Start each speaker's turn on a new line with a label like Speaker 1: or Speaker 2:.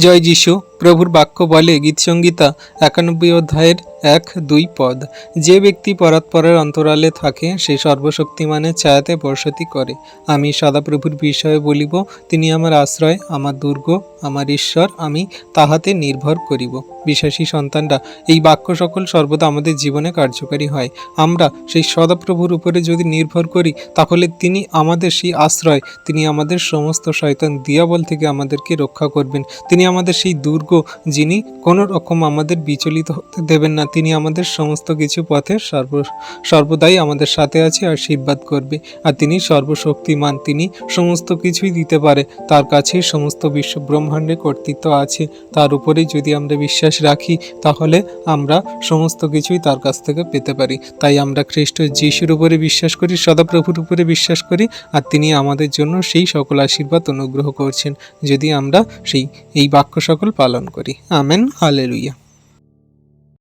Speaker 1: জয় যিশু। প্রভুর বাক্য বলে গীতসংগীতা একানব্বই অধ্যায়ের এক, দুই পদ। যে ব্যক্তি পরাৎপরের অন্তরালে থাকে, সে সর্বশক্তিমানের ছায়াতে বসতি করে। আমি সদাপ্রভুর বিষয়ে বলিব, তিনি আমার আশ্রয়, আমার দুর্গ, আমার ঈশ্বর, আমি তাহাতে নির্ভর করিব। বিশ্বাসী সন্তানরা, এই বাক্য সকল সর্বদা আমাদের জীবনে কার্যকারী হয়। আমরা সেই সদাপ্রভুর উপরে যদি নির্ভর করি, তাহলে তিনি আমাদের সেই আশ্রয়, তিনি আমাদের সমস্ত শয়তান দিয়াবল থেকে আমাদেরকে রক্ষা করবেন। তিনি আমাদের সেই দুর্গ যিনি কোনো রকম আমাদের বিচলিত হতে দেবেন না, তিনি আমাদের সমস্ত কিছু পথে সর্ব, সর্বদাই আমাদের সাথে আছে আর আশীর্বাদ করবে। আর তিনি সর্বশক্তিমান, তিনি সমস্ত কিছুই দিতে পারে, তার কাছেই সমস্ত বিশ্ব ব্রহ্মাণ্ডে কর্তৃত্ব আছে। তার উপরেই যদি আমরা বিশ্বাস রাখি, তাহলে আমরা সমস্ত কিছুই তার কাছ থেকে পেতে পারি। তাই আমরা খ্রিস্ট যিশুর উপরে বিশ্বাস করি, সদাপ্রভুর উপরে বিশ্বাস করি, আর তিনি আমাদের জন্য সেই সকল আশীর্বাদ অনুগ্রহ করছেন। যদি আমরা সেই, এই বাক্য সকল পালন করি আমেন হালেলুইয়া